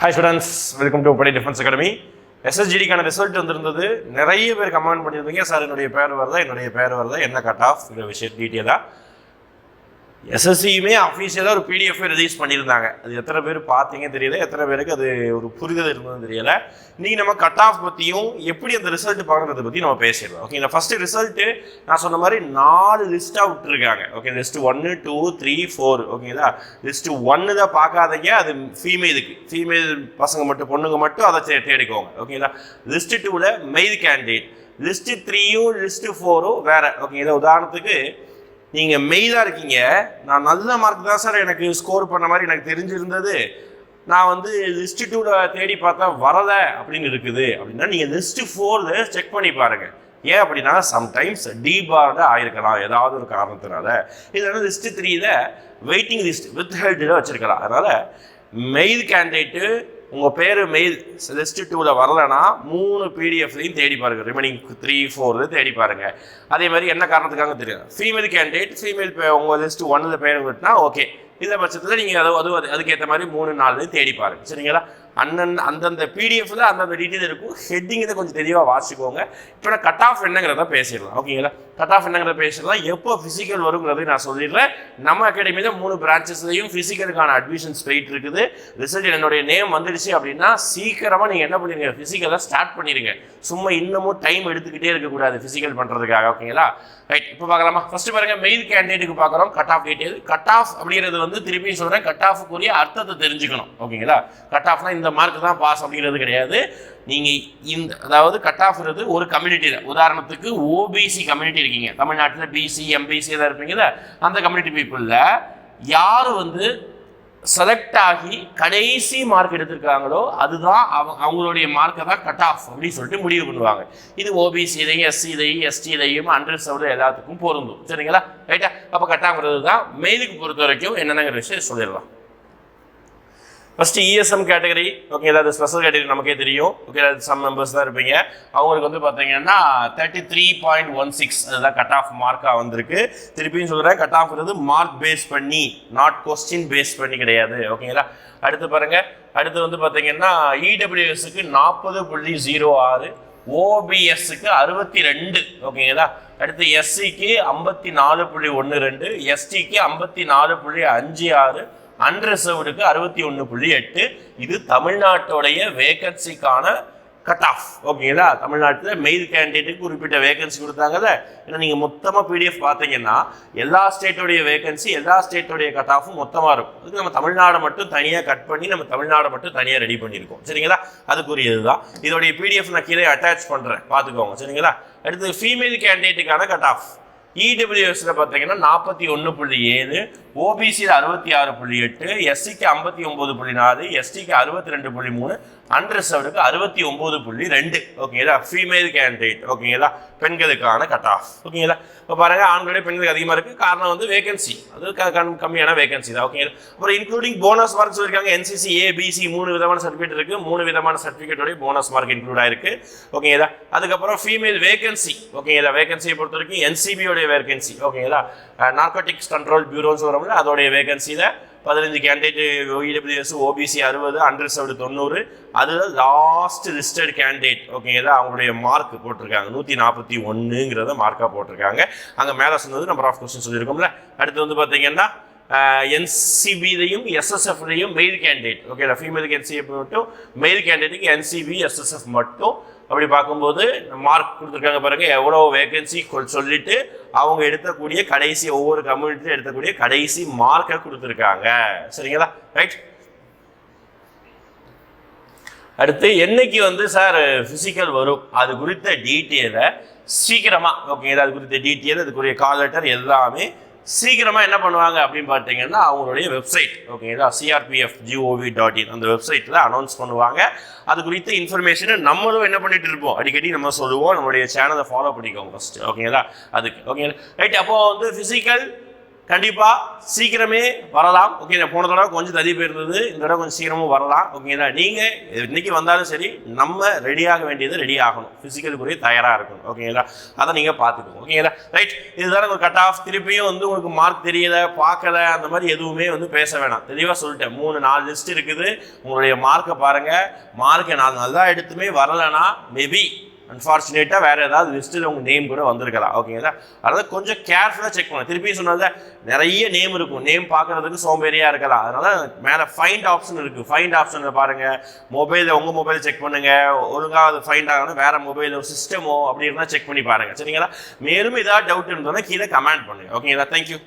hi students welcome to Padi defence academy எஸ்எஸ்ஜிடிக்கான result வந்திருந்தது. நிறைய பேர் கமெண்ட் பண்ணியிருந்தீங்க. சார் என்னுடைய பேர் வருதா? என்னுடைய பேர் வருதா? என்ன கட் ஆஃப் இந்த விஷயம் டீட்டெயிலாக எஸ்எஸ்சியுமே அஃபீஷியலாக ஒரு பிடிஎஃப் ரிலீஸ் பண்ணியிருந்தாங்க. அது எத்தனை பேர் பார்த்தீங்க தெரியல. எத்தனை பேருக்கு அது ஒரு புரிதல் இருந்ததுன்னு தெரியல. நீங்கள் நம்ம கட் ஆஃப் பற்றியும் எப்படி அந்த ரிசல்ட் பார்க்குறத பற்றி நம்ம பேசிடலாம். ஓகேங்களா ஃபஸ்ட்டு ரிசல்ட்டு நான் சொன்ன மாதிரி நாலு லிஸ்ட்டாக விட்டுருக்காங்க. ஓகே லிஸ்ட் ஒன்று டூ த்ரீ ஃபோர் ஓகேங்களா லிஸ்ட் ஒன்று தான் பார்க்காதீங்க. அது ஃபீமேலுக்கு ஃபீமேல் பசங்க மட்டும் பொண்ணுங்க மட்டும் அதை தே- தேடிக்கோங்க. ஓகேங்களா லிஸ்ட் டூவில் மெயில் கேண்டிடேட் லிஸ்ட் த்ரீயும் லிஸ்ட் ஃபோரும் வேறு. ஓகேங்களா உதாரணத்துக்கு நீங்கள் மெய்தாக இருக்கீங்க. நான் நல்ல மார்க் தான் சார் எனக்கு ஸ்கோர் பண்ண மாதிரி எனக்கு தெரிஞ்சிருந்தது. நான் வந்து லிஸ்ட் டூவில் தேடி பார்த்தா வரலை அப்படின்னு இருக்குது. அப்படின்னா நீங்கள் லிஸ்ட் ஃபோரில் செக் பண்ணி பாருங்க. ஏன் அப்படின்னா சம்டைம்ஸ் டி பார்டு ஆயிருக்கலாம். ஏதாவது ஒரு காரணத்தினால. இல்லைன்னா லிஸ்ட் த்ரீயில் வெயிட்டிங் லிஸ்ட் வித் ஹெல்டில் வச்சுருக்கலாம். அதனால் மெயில் கேண்டிடேட்டு உங்கள் பேர் மெயில் லிஸ்ட் டூவில் வரலைன்னா மூணு பிடிஎஃப்லையும் தேடி பாருங்கள் ரிமைனிங் த்ரீ ஃபோர் தேடி பாருங்கள் அதே மாதிரி என்ன காரணத்துக்காக தெரியும் ஃபீமேல் கேண்டிடேட் ஃபீமேல் உங்கள் லிஸ்ட் ஒன்னில் பேர் விட்டுனா ஓகே இந்த பட்சத்தில் நீங்கள் அது அது அதுக்கேற்ற மாதிரி மூணு நாலு தேடி பாருங்க. சரிங்களா? அண்ணன் அந்தந்த பிடிஎஃப்ல அந்தந்த டீட்டெயில் இருக்கும். ஹெட்டிங் இதை கொஞ்சம் தெளிவாக வாசிக்கோங்க. இப்போ நான் கட் ஆஃப் என்னங்கிறத பேசிடலாம். ஓகேங்களா கட் ஆஃப் என்னங்கிறத தான் எப்போ ஃபிசிக்கல் வருங்கிறதை நான் சொல்லிடுறேன். நம்ம அகாடமியில் மூணு பிரான்ச்சஸ்லையும் ஃபிசிக்கலுக்கான அட்மிஷன்ஸ் போயிட்டு இருக்குது. ரிசல்ட் என்னுடைய நேம் வந்துடுச்சு அப்படின்னா சீக்கிரமாக நீங்கள் என்ன பண்ணிடுங்க ஃபிசிக்கலை ஸ்டார்ட் பண்ணிடுங்க சும்மா இன்னமும் டைம் எடுத்துக்கிட்டே இருக்கக்கூடாது ஃபிசிக்கல் பண்ணுறதுக்காக ஓகேங்களா? ரைட் இப்போ பார்க்கலாமா? ஃபர்ஸ்ட் பாருங்க மெயில் கேண்டிடேட்டுக்கு பார்க்குறோம். Cut off detail cut off அப்படிங்கிறது வந்து திருப்பி சொல்கிறேன் கட் ஆஃபுக்குரிய அர்த்தத்தை தெரிஞ்சுக்கணும் ஓகேங்களா? கட் ஆஃப்னால் இந்த மார்க் தான் பாஸ் அப்படிங்கிறது கிடையாது. நீங்கள் இந்த அதாவது கட் ஆஃப்ங்கிறது ஒரு கம்யூனிட்டியில் உதாரணத்துக்கு ஓபிசி கம்யூனிட்டி இருக்கீங்க. தமிழ்நாட்டில் பிசி எம்பிசி எதாவது இருப்பீங்கல்ல அந்த கம்யூனிட்டி பீப்புளில் யார் வந்து செலக்ட் ஆகி கடைசி மார்க் எடுத்திருக்காங்களோ அதுதான் அவங்க அவங்களுடைய மார்க்கை தான் கட் ஆஃப் அப்படின்னு சொல்லிட்டு முடிவு பண்ணுவாங்க. இது ஓபிசி இதையும் எஸ்சி இதையும் எஸ்டி இதையும் அண்டர் சவுடு எல்லாத்துக்கும் பொருந்தும். சரிங்களா? ரைட்டா அப்போ கட் ஆகுறது தான் மெயிலுக்கு பொறுத்த வரைக்கும் என்னென்னங்கிற விஷயம் சொல்லிடலாம். ஃபர்ஸ்ட் இஎஸ்எம் கேட்டகரி ஓகே ஏதாவது ஸ்பெஷல் கேட்டகரி நமக்கே தெரியும். ஓகே அது சம் மெம்பர்ஸ் தான் இருப்பீங்க. அவங்களுக்கு வந்து பார்த்தீங்கன்னா thirty three point one six அதுதான் கட் ஆஃப் மார்க்காக வந்திருக்கு. திருப்பியும் சொல்கிறேன் கட் ஆஃப்ங்கிறது மார்க் பேஸ் பண்ணி நாட் கொஸ்டின் பேஸ் பண்ணி கிடையாது. ஓகேங்களா அடுத்து பாருங்கள் அடுத்து வந்து பார்த்தீங்கன்னா இடபிள்யூஎஸ்க்கு நாற்பது புள்ளி ஜீரோ ஆறு ஓபிஎஸ்க்கு அறுபத்தி ரெண்டு. ஓகேங்களா அடுத்து எஸ்சிக்கு ஐம்பத்தி நாலு புள்ளி ஒன்று ரெண்டு எஸ்டிக்கு ஐம்பத்தி நாலு புள்ளி அஞ்சு ஆறு அன்ரிசர்வ்டுக்கு அறுபத்தி ஒன்று புள்ளி எட்டு. இது தமிழ்நாட்டுடைய வேகன்சிக்கான கட் ஆஃப் ஓகேங்களா தமிழ்நாட்டில் மெயில் கேண்டிடேட்டுக்கு குறிப்பிட்ட வேகன்சி கொடுத்தாங்கல்ல? ஏன்னா நீங்கள் மொத்தமாக பிடிஎஃப் பார்த்தீங்கன்னா எல்லா ஸ்டேட்டோடைய வேகன்சி எல்லா ஸ்டேட்டோடைய கட் ஆஃபும் மொத்தமாக இருக்கும். அதுக்கு நம்ம தமிழ்நாடை மட்டும் தனியாக கட் பண்ணி நம்ம தமிழ்நாடை மட்டும் தனியாக ரெடி பண்ணியிருக்கோம். சரிங்களா? அதுக்குரியது தான் இதோடைய பிடிஎஃப் நான் கீழே அட்டாச் பண்ணுறேன் பார்த்துக்கோங்க. சரிங்களா? அடுத்து ஃபீமேல் கேண்டிடேட்டுக்கான கட் ஆஃப் இடபிள்யூஎஸில் பார்த்தீங்கன்னா நாற்பத்தி ஒன்று புள்ளி ஏழு. ஓபிசியில் அறுபத்தி ஆறு புள்ளி எட்டு எஸ்சிக்கு ஐம்பத்தி ஒம்பது புள்ளி நாலு எஸ்டிக்கு அறுபத்தி ரெண்டு புள்ளி மூணு அன்ரிசர்வ்டுக்கு அறுபத்தி ஒம்பது புள்ளி ரெண்டு. ஓகேங்களா ஃபீமேல் கேண்டிடேட் ஓகேங்களா பெண்களுக்கான கட் ஆஃப் ஓகேங்களா இப்போ பாருங்கள் ஆண்களுடைய பெண்களுக்கு அதிகமாக இருக்குது காரணம் வந்து வேகன்சி அது கம்- கம்மியான வேகன்சி தான். ஓகேங்களா அப்புறம் இன்க்ளூடிங் போனஸ் மார்க் சொல்லியிருக்காங்க. என்சிசி ஏபிசி மூணு விதமான சர்டிஃபிகேட் இருக்குது மூணு விதமான சர்டிஃபிகேட்டோடைய போனஸ் மார்க் இன்க்ளூட் ஆயிருக்கு. ஓகேங்களா அதுக்கப்புறம் ஃபீமேல் வேகன்சி ஓகேங்களா வேகன்சியை பொறுத்த வரைக்கும் என்சிபியோடைய வேகன்சி ஓகேங்களா நார்கோட்டிக்ஸ் கண்ட்ரோல் பியூரோன்னு சொல்கிறோம்ல அதோடைய வேகன்சியில் பதினஞ்சு கேண்டிடேட் இடபிள்யூஎஸ் ஓபிசி அறுபது அன்ரிசர்வ்டு தொண்ணூறு. அதுதான் லாஸ்ட் லிஸ்டட் கேண்டிடேட் ஓகேங்களா அவங்களுடைய மார்க் போட்டிருக்காங்க. நூற்றி நாற்பத்தி ஒன்றுங்கிறத மார்க்காக போட்டிருக்காங்க. அங்கே மேலே சொன்னது நம்பர் ஆஃப் கொஸ்டின் சொல்லியிருக்கோம்ல. அடுத்து வந்து பார்த்தீங்கன்னா என்சிபிலையும் எஸ்எஸ்எஃப்லையும் மெயில் கேண்டிடேட் ஓகேங்களா ஃபீமேல் என்சிபி மட்டும் மெயில் கேண்டிடேட்டுக்கு என்சிபி எஸ்எஸ்எஃப் மட்டும். அப்படி பார்க்கும்போது மார்க் கொடுத்துருக்காங்க பாருங்க எவ்வளோ வேகன்சி சொல்லிட்டு அவங்க எடுக்கக்கூடிய கடைசி ஒவ்வொரு கம்யூனிட்டியும் எடுக்கக்கூடிய கடைசி மார்க்கை கொடுத்துருக்காங்க. சரிங்களா? ரைட் அடுத்து என்னைக்கு வந்து சார் ஃபிசிக்கல் வரும்? அது குறித்த டீட்டெயிலை சீக்கிரமாக ஓகேங்களா அது குறித்த டீட்டெயில் அதுக்குரிய கால் லெட்டர் எல்லாமே சீக்கிரமாக என்ன பண்ணுவாங்க அப்படின்னு பார்த்தீங்கன்னா அவங்களுடைய வெப்சைட் ஓகேங்களா சிஆர்பிஎஃப் ஜிஓவி டாட் இன் அந்த வெப்சைட்டில் அனௌன்ஸ் பண்ணுவாங்க. அது குறித்த இன்ஃபர்மேஷனை நம்மளும் என்ன பண்ணிட்டு இருப்போம். அடிக்கடி நம்ம சொல்லுவோம். நம்மளுடைய சேனலை ஃபாலோ பண்ணிக்கோங்க ஃபஸ்ட்டு ஓகேங்களா அதுக்கு ஓகேங்களா ரைட் அப்போது வந்து ஃபிசிக்கல் கண்டிப்பாக சீக்கிரமே வரலாம். ஓகே நான் போன தடவை கொஞ்சம் தள்ளி போயிருந்தது. இந்த தடவை கொஞ்சம் சீக்கிரமும் வரலாம். ஓகேங்களா நீங்கள் இன்னைக்கு வந்தாலும் சரி நம்ம ரெடியாக வேண்டியது ரெடி ஆகணும். ஃபிசிக்கலுக்குரிய தயாராக இருக்கணும். ஓகேங்களா அதை நீங்கள் பார்த்துக்கணும். ஓகேங்களா ரைட் இதுதான் ஒரு கட் ஆஃப் திருப்பியும் வந்து உங்களுக்கு மார்க் தெரியல பார்க்கல அந்த மாதிரி எதுவுமே வந்து பேச வேணாம். தெளிவாக சொல்லிட்டேன். மூணு நாலு லிஸ்ட் இருக்குது. உங்களுடைய மார்க்கை பாருங்கள் மார்க்கை நான் நல்லா எடுத்துமே வரலைன்னா மேபி அன்ஃபார்ச்சுனேட்டாக வேறு ஏதாவது லிஸ்ட்டில் உங்கள் நேம் கூட வந்திருக்கலாம். ஓகேங்களா அதனால் கொஞ்சம் கேர்ஃபுல்லாக செக் பண்ணணும் திருப்பி சொன்னதை நிறைய நேம் இருக்கும். நேம் பார்க்குறதுக்கு சோம்பேறியாக இருக்கலாம். அதனால் மேலே ஃபைண்ட் ஆப்ஷன் இருக்குது ஃபைண்ட் ஆப்ஷனில் பாருங்கள் மொபைலில் உங்கள் மொபைல் செக் பண்ணுங்கள் ஒழுங்காக அது ஃபைண்ட் ஆகணும் வேறு மொபைலோ சிஸ்டமோ அப்படி இருந்தால் செக் பண்ணி பாருங்கள் சரிங்களா? மேலும் ஏதாவது டவுட் இருந்தோன்னா கீழே கமெண்ட் பண்ணுங்கள் ஓகேங்களா தேங்க்யூ